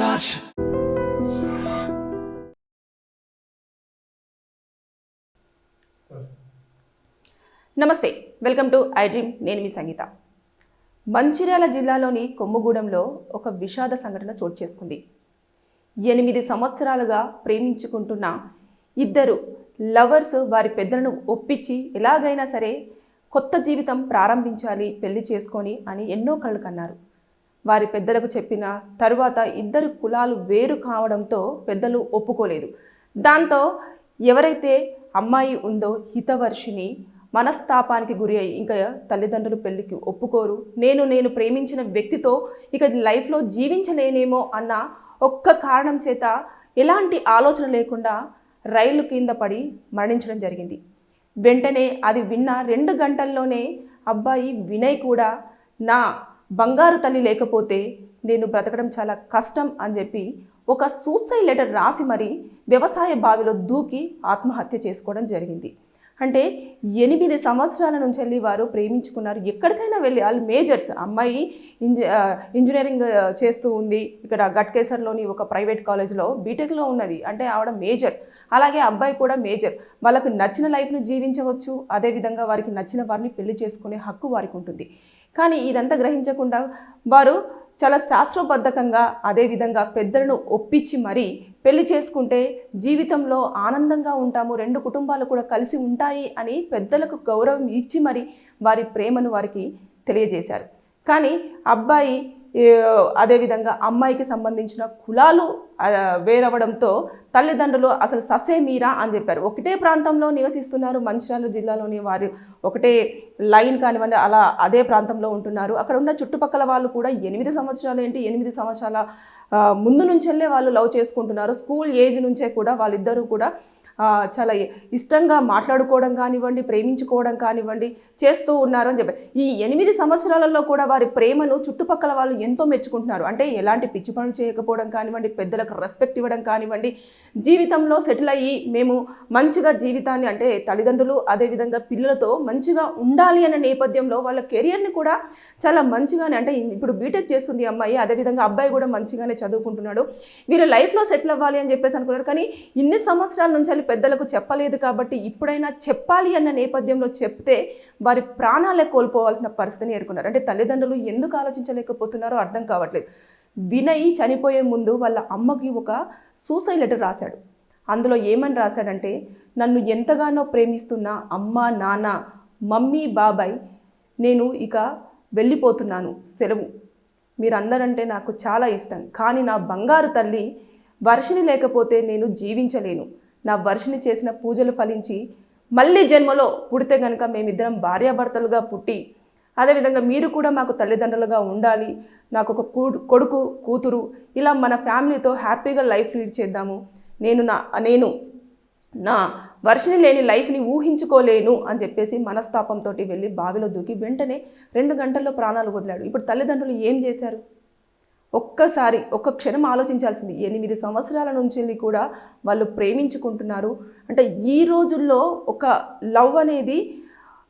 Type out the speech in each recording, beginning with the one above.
touch. నమస్తే welcome to I dream నేను మీ సంగీత. మంచిర్యాల జిల్లాలోని కొమ్ముగూడెంలో ఒక విషాద సంఘటన చోటు చేసుకుంది. ఎనిమిది సంవత్సరాలుగా ప్రేమించుకుంటున్న ఇద్దరు లవర్స్ వారి పెద్దలను ఒప్పించి ఎలాగైనా సరే కొత్త జీవితం ప్రారంభించాలి పెళ్ళి చేసుకొని అని ఎన్నో కళ్ళు కన్నారు. వారి పెద్దలకు చెప్పిన తరువాత ఇద్దరు కులాలు వేరు కావడంతో పెద్దలు ఒప్పుకోలేదు. దాంతో ఎవరైతే అమ్మాయి ఉందో హితవర్షిని మనస్తాపానికి గురి అయి ఇంకా తల్లిదండ్రులు పెళ్ళికి ఒప్పుకోరు. నేను నేను ప్రేమించిన వ్యక్తితో ఇక లైఫ్లో జీవించలేనేమో అన్న ఒక్క కారణం చేత ఎలాంటి ఆలోచన లేకుండా రైలు కింద పడి మరణించడం జరిగింది. వెంటనే అది విన్న రెండు గంటల్లోనే అబ్బాయి వినయ్ కూడా నా బంగారు తల్లి లేకపోతే నేను బ్రతకడం చాలా కష్టం అని చెప్పి ఒక సూసైడ్ లెటర్ రాసి మరి వ్యవసాయ బావిలో దూకి ఆత్మహత్య చేసుకోవడం జరిగింది. అంటే ఎనిమిది సంవత్సరాల నుంచి వెళ్ళి వారు ప్రేమించుకున్నారు. ఎక్కడికైనా వెళ్ళి వాళ్ళు మేజర్స్ అమ్మాయి ఇంజ ఇంజనీరింగ్ చేస్తూ ఉంది. ఇక్కడ గట్కేసర్లోని ఒక ప్రైవేట్ కాలేజ్లో బీటెక్లో ఉన్నది. అంటే ఆవిడ మేజర్. అలాగే అబ్బాయి కూడా మేజర్. వాళ్ళకు నచ్చిన లైఫ్ను జీవించవచ్చు. అదేవిధంగా వారికి నచ్చిన వారిని పెళ్ళి చేసుకునే హక్కు వారికి ఉంటుంది. కానీ ఇదంతా గ్రహించకుండా వారు చాలా శాస్త్రోబద్ధకంగా అదేవిధంగా పెద్దలను ఒప్పించి మరీ పెళ్ళి చేసుకుంటే జీవితంలో ఆనందంగా ఉంటాము రెండు కుటుంబాలు కూడా కలిసి ఉంటాయి అని పెద్దలకు గౌరవం ఇచ్చి మరి వారి ప్రేమను వారికి తెలియజేశారు. కానీ అబ్బాయి అదేవిధంగా అమ్మాయికి సంబంధించిన కులాలు వేరవడంతో తల్లిదండ్రులు అసలు ససే మీరా అని చెప్పారు. ఒకటే ప్రాంతంలో నివసిస్తున్నారు మంచిర్యాల జిల్లాలోని వారు. ఒకటే లైన్ కానివ్వండి అలా అదే ప్రాంతంలో ఉంటున్నారు. అక్కడ ఉన్న చుట్టుపక్కల వాళ్ళు కూడా ఎనిమిది సంవత్సరాలు ఏంటి ఎనిమిది సంవత్సరాల ముందు నుంచెల్లే వాళ్ళు లవ్ చేసుకుంటున్నారు. స్కూల్ ఏజ్ నుంచే కూడా వాళ్ళిద్దరూ కూడా చాలా ఇష్టంగా మాట్లాడుకోవడం కానివ్వండి ప్రేమించుకోవడం కానివ్వండి చేస్తూ ఉన్నారు అని చెప్పారు ఈ ఎనిమిది సంవత్సరాలలో కూడా వారి ప్రేమను చుట్టుపక్కల వాళ్ళు ఎంతో మెచ్చుకుంటున్నారు. అంటే ఎలాంటి పిచ్చి పనులు చేయకపోవడం కానివ్వండి పెద్దలకు రెస్పెక్ట్ ఇవ్వడం కానివ్వండి జీవితంలో సెటిల్ అయ్యి మేము మంచిగా జీవితాన్ని అంటే తల్లిదండ్రులు అదేవిధంగా పిల్లలతో మంచిగా ఉండాలి అనే నేపథ్యంలో వాళ్ళ కెరియర్ని కూడా చాలా మంచిగానే అంటే ఇప్పుడు బీటెక్ చేస్తుంది ఈ అమ్మాయి అదేవిధంగా అబ్బాయి కూడా మంచిగానే చదువుకుంటున్నాడు. వీళ్ళ లైఫ్లో సెటిల్ అవ్వాలి అని చెప్పేసి అనుకున్నారు. కానీ ఇన్ని సంవత్సరాల నుంచి పెద్దలకు చెప్పలేదు కాబట్టి ఇప్పుడైనా చెప్పాలి అన్న నేపథ్యంలో చెప్తే వారి ప్రాణాలే కోల్పోవాల్సిన పరిస్థితిని ఎదుర్కొన్నారు. అంటే తల్లిదండ్రులు ఎందుకు ఆలోచించలేకపోతున్నారో అర్థం కావట్లేదు. వినయ్ చనిపోయే ముందు వాళ్ళ అమ్మకి ఒక సూసైడ్ లెటర్ రాశాడు. అందులో ఏమని రాశాడంటే నన్ను ఎంతగానో ప్రేమిస్తున్న అమ్మ నాన్న మమ్మీ బాబాయ్ నేను ఇక వెళ్ళిపోతున్నాను. సెలవు. మీరందరంటే నాకు చాలా ఇష్టం. కానీ నా బంగారు తల్లి వర్షిని లేకపోతే నేను జీవించలేను. నా వర్షిని చేసిన పూజలు ఫలించి మళ్ళీ జన్మలో పుడితే కనుక మేమిద్దరం భార్యాభర్తలుగా పుట్టి అదేవిధంగా మీరు కూడా మాకు తల్లిదండ్రులుగా ఉండాలి నాకు ఒక కూ- కొడుకు కూతురు ఇలా మన ఫ్యామిలీతో హ్యాపీగా లైఫ్ లీడ్ చేద్దాము. నేను నా నేను నా వర్షిని లేని లైఫ్ని ఊహించుకోలేను అని చెప్పేసి మనస్తాపంతో వెళ్ళి బావిలో దూకి వెంటనే రెండు గంటల్లో ప్రాణాలు వదిలాడు. ఇప్పుడు తల్లిదండ్రులు ఏం చేశారు? ఒక్కసారి ఒక్క క్షణం ఆలోచించాల్సింది. ఎనిమిది సంవత్సరాల నుంచి వెళ్ళి కూడా వాళ్ళు ప్రేమించుకుంటున్నారు. అంటే ఈ రోజుల్లో ఒక లవ్ అనేది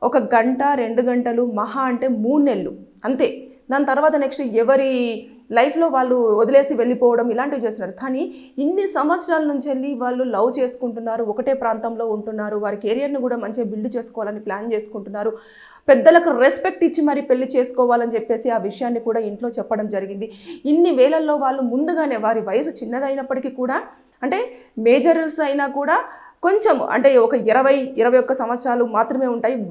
ఒక గంట రెండు గంటలు మహా అంటే మూడు నెలలు. అంతే. దాని తర్వాత నెక్స్ట్ ఎవరి లైఫ్లో వాళ్ళు వదిలేసి వెళ్ళిపోవడం ఇలాంటివి చేస్తున్నారు. కానీ ఇన్ని సంవత్సరాల నుంచి వెళ్ళి వాళ్ళు లవ్ చేసుకుంటున్నారు ఒకటే ప్రాంతంలో ఉంటున్నారు వారి కెరియర్ని కూడా మంచిగా బిల్డ్ చేసుకోవాలని ప్లాన్ చేసుకుంటున్నారు. పెద్దలకు రెస్పెక్ట్ ఇచ్చి మరి పెళ్ళి చేసుకోవాలని చెప్పేసి ఆ విషయాన్ని కూడా ఇంట్లో చెప్పడం జరిగింది. ఇన్ని వేలల్లో వాళ్ళు ముందుగానే వారి వయసు చిన్నదైనప్పటికీ కూడా అంటే మేజర్స్ అయినా కూడా కొంచెం అంటే ఒక ఇరవై ఇరవై ఒక్క సంవత్సరాలు మాత్రమే ఉంటాయి.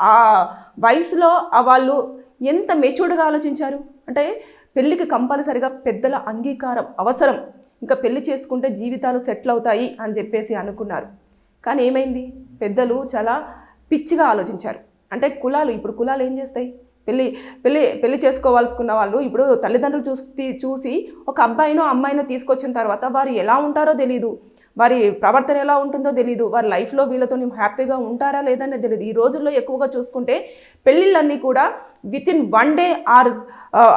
ఆ- వయసులో ఆ వాళ్ళు ఎంత మెచ్యూర్డ్గా ఆలోచించారు? అంటే పెళ్ళికి కంపల్సరిగా పెద్దల అంగీకారం అవసరం. ఇంకా పెళ్ళి చేసుకుంటే జీవితాలు సెటిల్ అవుతాయి అని చెప్పేసి అనుకున్నారు. కానీ ఏమైంది? పెద్దలు చాలా పిచ్చిగా ఆలోచించారు. అంటే కులాలు ఇప్పుడు కులాలు ఏం చేస్తాయి? పెళ్ళి పెళ్ళి పెళ్ళి చేసుకోవాల్సుకున్న వాళ్ళు ఇప్పుడు తల్లిదండ్రులు చూసి చూసి ఒక అబ్బాయినో అమ్మాయినో తీసుకొచ్చిన తర్వాత వారు ఎలా ఉంటారో తెలియదు వారి ప్రవర్తన ఎలా ఉంటుందో తెలియదు వారి లైఫ్లో వీళ్ళతో హ్యాపీగా ఉంటారా లేదనే తెలియదు ఈ రోజుల్లో ఎక్కువగా చూసుకుంటే పెళ్ళిళ్ళన్నీ కూడా with in one day or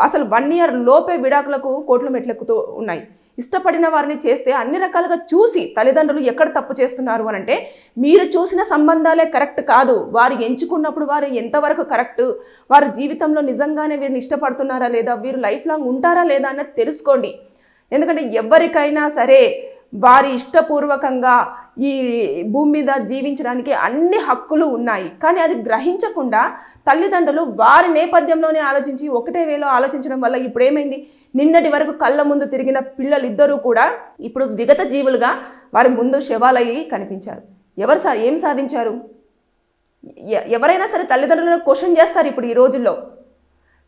అసలు వన్ ఇయర్ లోపే విడాకులకు కోట్లు మెట్లెక్కుతూ ఉన్నాయి. ఇష్టపడిన వారిని చేస్తే అన్ని రకాలుగా చూసి తల్లిదండ్రులు ఎక్కడ తప్పు చేస్తున్నారు అని అంటే మీరు చూసిన సంబంధాలే కరెక్ట్ కాదు. వారు ఎంచుకున్నప్పుడు వారు ఎంతవరకు కరెక్ట్ వారు జీవితంలో నిజంగానే వీరిని ఇష్టపడుతున్నారా లేదా? వీరు లైఫ్ లాంగ్ ఉంటారా లేదా అన్నది తెలుసుకోండి. ఎందుకంటే ఎవరికైనా సరే వారి ఇష్టపూర్వకంగా ఈ భూమి మీద జీవించడానికి అన్ని హక్కులు ఉన్నాయి. కానీ అది గ్రహించకుండా తల్లిదండ్రులు వారి నేపథ్యంలోనే ఆలోచించి ఒకటే వేలో ఆలోచించడం వల్ల ఇప్పుడు ఏమైంది నిన్నటి వరకు కళ్ళ ముందు తిరిగిన పిల్లలు ఇద్దరూ కూడా ఇప్పుడు విగత జీవులుగా వారి ముందు శవాలయ్యి కనిపించారు. ఎవరు సా ఏం సాధించారు? ఎవరైనా సరే తల్లిదండ్రులను క్వశ్చన్ చేస్తారు ఇప్పుడు ఈ రోజుల్లో.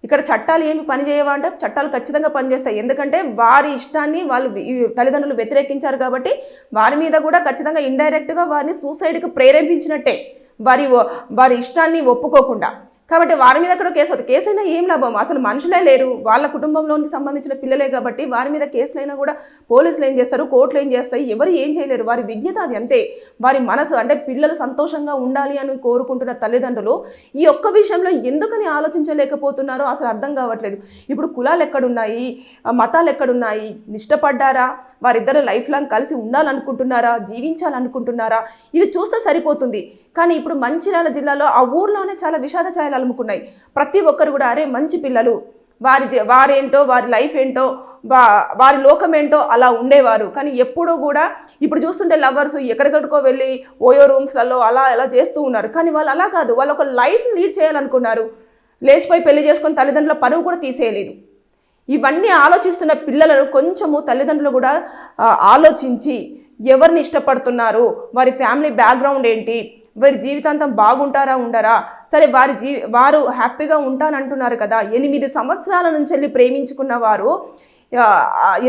ఇక్కడ చట్టాలు ఏమి పనిచేయవా అంటే చట్టాలు ఖచ్చితంగా పనిచేస్తాయి ఎందుకంటే వారి ఇష్టాన్ని వాళ్ళు తల్లిదండ్రులు వ్యతిరేకించారు కాబట్టి వారి మీద కూడా ఖచ్చితంగా ఇండైరెక్ట్గా వారిని సూసైడ్కి ప్రేరేపించినట్టే. వారి వారి ఇష్టాన్ని ఒప్పుకోకుండా. కాబట్టి వారి మీద కూడా కేసు అవుతుంది. కేసు అయినా ఏం లాభం? అసలు మనుషులే లేరు. వాళ్ళ కుటుంబంలోనికి సంబంధించిన పిల్లలే కాబట్టి వారి మీద కేసులైనా కూడా పోలీసులు ఏం చేస్తారు? కోర్టులు ఏం చేస్తాయి? ఎవరు ఏం చేయలేరు? వారి విజ్ఞత అది అంతే. వారి మనసు అంటే పిల్లలు సంతోషంగా ఉండాలి అని కోరుకుంటున్న తల్లిదండ్రులు ఈ ఒక్క విషయంలో ఎందుకని ఆలోచించలేకపోతున్నారో అసలు అర్థం కావట్లేదు. ఇప్పుడు కులాలు ఎక్కడున్నాయి? మతాలు ఎక్కడున్నాయి? నిష్టపడ్డారా? వారిద్దరు లైఫ్ లాంగ్ కలిసి ఉండాలనుకుంటున్నారా? జీవించాలనుకుంటున్నారా? ఇది చూస్తే సరిపోతుంది. కానీ ఇప్పుడు మంచిర్యాల జిల్లాలో ఆ ఊర్లోనే చాలా విషాద ఛాయలు అలుముకున్నాయి. ప్రతి ఒక్కరు కూడా అరే మంచి పిల్లలు. వారి వారేంటో వారి లైఫ్ ఏంటో వా వారి లోకం ఏంటో అలా ఉండేవారు. కానీ ఎప్పుడూ కూడా ఇప్పుడు చూస్తుంటే లవర్స్ ఎక్కడికక్కడికో వెళ్ళి ఓయో రూమ్స్లలో అలా అలా చేస్తూ ఉన్నారు. కానీ వాళ్ళు అలా కాదు. వాళ్ళు ఒక లైఫ్ లీడ్ చేయాలనుకున్నారు. లేచిపోయి పెళ్ళి చేసుకొని తల్లిదండ్రుల పరువు కూడా తీసేయలేదు. ఇవన్నీ ఆలోచిస్తున్న పిల్లలను కొంచెము తల్లిదండ్రులు కూడా ఆలోచించి ఎవరిని ఇష్టపడుతున్నారు? వారి ఫ్యామిలీ బ్యాక్గ్రౌండ్ ఏంటి? వారి జీవితాంతం బాగుంటారా ఉండరా? సరే వారి జీ వారు హ్యాపీగా ఉంటానంటున్నారు కదా. ఎనిమిది సంవత్సరాల నుంచి వెళ్ళి ప్రేమించుకున్న వారు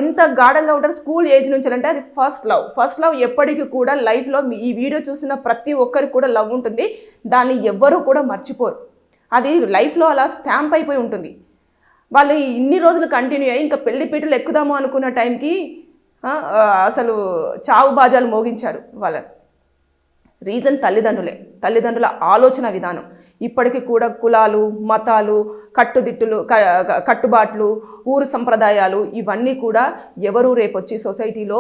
ఎంత గాఢంగా ఉంటారు స్కూల్ ఏజ్ నుంచి అంటే అది ఫస్ట్ లవ్. ఫస్ట్ లవ్ ఎప్పటికీ కూడా లైఫ్లో ఈ వీడియో చూసిన ప్రతి ఒక్కరికి కూడా లవ్ ఉంటుంది. దాన్ని ఎవ్వరూ కూడా మర్చిపోరు. అది లైఫ్లో అలా స్టాంప్ అయిపోయి ఉంటుంది. వాళ్ళు ఇన్ని రోజులు కంటిన్యూ అయ్యి ఇంకా పెళ్ళి పీటలు ఎక్కుదాము అనుకున్న టైంకి అసలు చావు బాజాలు మోగించారు వాళ్ళని. రీజన్ తల్లిదండ్రులే. తల్లిదండ్రుల ఆలోచన విధానం. ఇప్పటికీ కూడా కులాలు మతాలు కట్టుదిట్టులు కట్టుబాట్లు ఊరు సంప్రదాయాలు ఇవన్నీ కూడా ఎవరు రేపు వచ్చి సొసైటీలో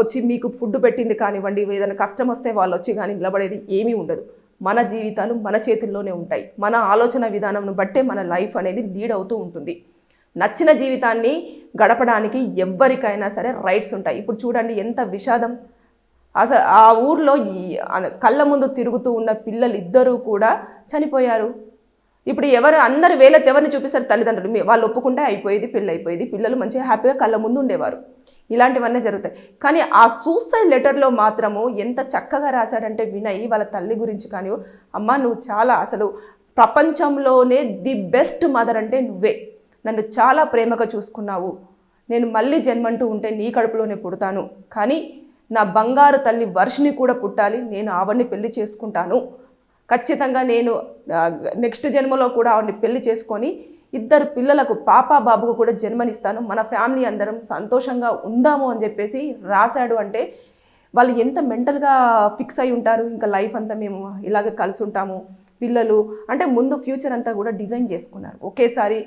వచ్చి మీకు ఫుడ్ పెట్టింది కానివ్వండి ఏదైనా కష్టం వస్తే వాళ్ళు వచ్చి కానీ నిలబడేది ఏమీ ఉండదు. మన జీవితాలు మన చేతుల్లోనే ఉంటాయి. మన ఆలోచన విధానంను బట్టే మన లైఫ్ అనేది లీడ్ అవుతూ ఉంటుంది. నచ్చిన జీవితాన్ని గడపడానికి ఎవ్వరికైనా సరే రైట్స్ ఉంటాయి. ఇప్పుడు చూడండి ఎంత విషాదం. అసలు ఆ ఊర్లో కళ్ళ ముందు తిరుగుతూ ఉన్న పిల్లలు ఇద్దరూ కూడా చనిపోయారు. ఇప్పుడు ఎవరు అందరు వేలెత్తి ఎవరిని చూపిస్తారు తల్లిదండ్రులు. వాళ్ళు ఒప్పుకుంటే అయిపోయేది పెళ్ళి అయిపోయేది పిల్లలు మంచిగా హ్యాపీగా కళ్ళ ముందు ఉండేవారు. ఇలాంటివన్నీ జరుగుతాయి. కానీ ఆ సూసైడ్ లెటర్లో మాత్రము ఎంత చక్కగా రాశాడంటే వినయ్ వాళ్ళ తల్లి గురించి కానీ అమ్మ నువ్వు చాలా అసలు ప్రపంచంలోనే ది బెస్ట్ మదర్ అంటే నువ్వే. నన్ను చాలా ప్రేమగా చూసుకున్నావు. నేను మళ్ళీ జన్మంటూ ఉంటే నీ కడుపులోనే పుడతాను. కానీ నా బంగారు తల్లి వర్షిని కూడా పుట్టాలి నేను ఆవిడ్ని పెళ్ళి చేసుకుంటాను. ఖచ్చితంగా నేను నెక్స్ట్ జన్మలో కూడా ఆవిడ్ని పెళ్ళి చేసుకొని ఇద్దరు పిల్లలకు పాప బాబుకు కూడా జన్మనిస్తాను. మన ఫ్యామిలీ అందరం సంతోషంగా ఉందాము అని చెప్పేసి రాశాడు అంటే వాళ్ళు ఎంత మెంటల్గా ఫిక్స్ అయి ఉంటారు ఇంకా లైఫ్ అంతా మేము ఇలాగే కలిసి ఉంటాము. పిల్లలు అంటే ముందు ఫ్యూచర్ అంతా కూడా డిజైన్ చేసుకున్నారు. ఒకేసారి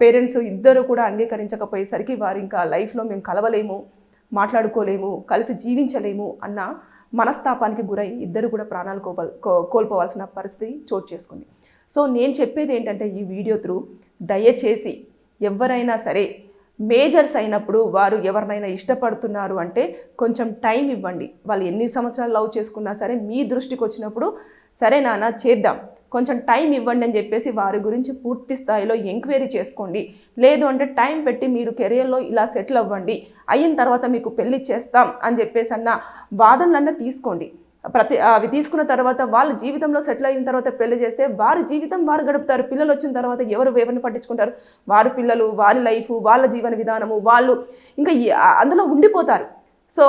పేరెంట్స్ ఇద్దరు కూడా అంగీకరించకపోయేసరికి వారు ఇంకా లైఫ్లో మేము కలవలేము. మాట్లాడుకోలేము కలిసి జీవించలేము అన్న మనస్తాపానికి గురై ఇద్దరు కూడా ప్రాణాలు కోప కో- కోల్పోవాల్సిన పరిస్థితి చోటు చేసుకుంది. సో నేను చెప్పేది ఏంటంటే ఈ వీడియో త్రూ దయచేసి ఎవరైనా సరే మేజర్స్ అయినప్పుడు వారు ఎవరినైనా ఇష్టపడుతున్నారు అంటే కొంచెం టైం ఇవ్వండి. వాళ్ళు ఎన్ని సంవత్సరాలు లవ్ చేసుకున్నా సరే మీ దృష్టికి వచ్చినప్పుడు సరే నాన్న చేద్దాం. కొంచెం టైం ఇవ్వండి అని చెప్పేసి వారి గురించి పూర్తి స్థాయిలో ఎంక్వైరీ చేసుకోండి. లేదు అంటే టైం పెట్టి మీరు కెరియర్లో ఇలా సెటిల్ అవ్వండి. అయిన తర్వాత మీకు పెళ్ళి చేస్తాం అని చెప్పేసి అన్న వాదనలన్నా తీసుకోండి. ప్రతి అవి తీసుకున్న తర్వాత వాళ్ళ జీవితంలో సెటిల్ అయిన తర్వాత పెళ్ళి చేస్తే వారి జీవితం వారు గడుపుతారు. పిల్లలు వచ్చిన తర్వాత ఎవరు ఎవరిని పట్టించుకుంటారు. వారి పిల్లలు వారి లైఫ్ వాళ్ళ జీవన విధానము వాళ్ళు ఇంకా అందులో ఉండిపోతారు. సో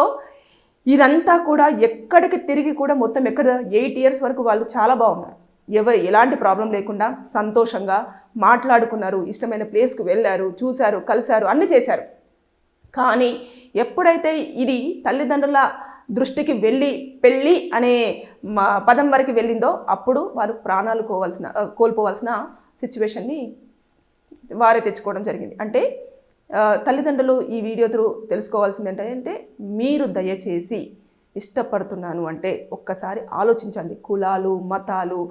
ఇదంతా కూడా ఎక్కడికి తిరిగి కూడా మొత్తం ఎక్కడ ఎయిట్ ఇయర్స్ వరకు వాళ్ళు చాలా బాగున్నారు. ఎవ ఎలాంటి ప్రాబ్లం లేకుండా సంతోషంగా మాట్లాడుకున్నారు. ఇష్టమైన ప్లేస్కి వెళ్ళారు చూశారు కలిశారు అన్నీ చేశారు. కానీ ఎప్పుడైతే ఇది తల్లిదండ్రుల దృష్టికి వెళ్ళి పెళ్ళి అనే మా పదం వరకు వెళ్ళిందో అప్పుడు వారు ప్రాణాలు కోవాల్సిన కోల్పోవాల్సిన సిచ్యువేషన్ని వారే తెచ్చుకోవడం జరిగింది. అంటే తల్లిదండ్రులు ఈ వీడియో త్రూ తెలుసుకోవాల్సింది ఏంటంటే మీరు దయచేసి ఇష్టపడుతున్నాను అంటే ఒక్కసారి ఆలోచించండి. కులాలు మతాలు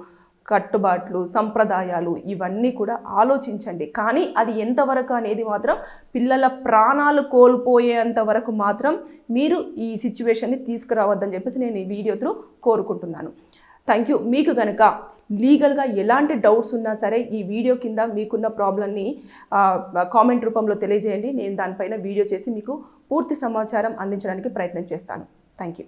కట్టుబాట్లు సంప్రదాయాలు ఇవన్నీ కూడా ఆలోచించండి. కానీ అది ఎంతవరకు అనేది మాత్రం పిల్లల ప్రాణాలు కోల్పోయేంత వరకు మాత్రం మీరు ఈ సిచ్యువేషన్ని తీసుకురావద్దని చెప్పేసి నేను ఈ వీడియో త్రూ కోరుకుంటున్నాను. Thank you. మీకు కనుక లీగల్గా ఎలాంటి డౌట్స్ ఉన్నా సరే ఈ వీడియో కింద మీకున్న ప్రాబ్లమ్ని కామెంట్ రూపంలో తెలియజేయండి. నేను దానిపైన వీడియో చేసి మీకు పూర్తి సమాచారం అందించడానికి ప్రయత్నం చేస్తాను. Thank you.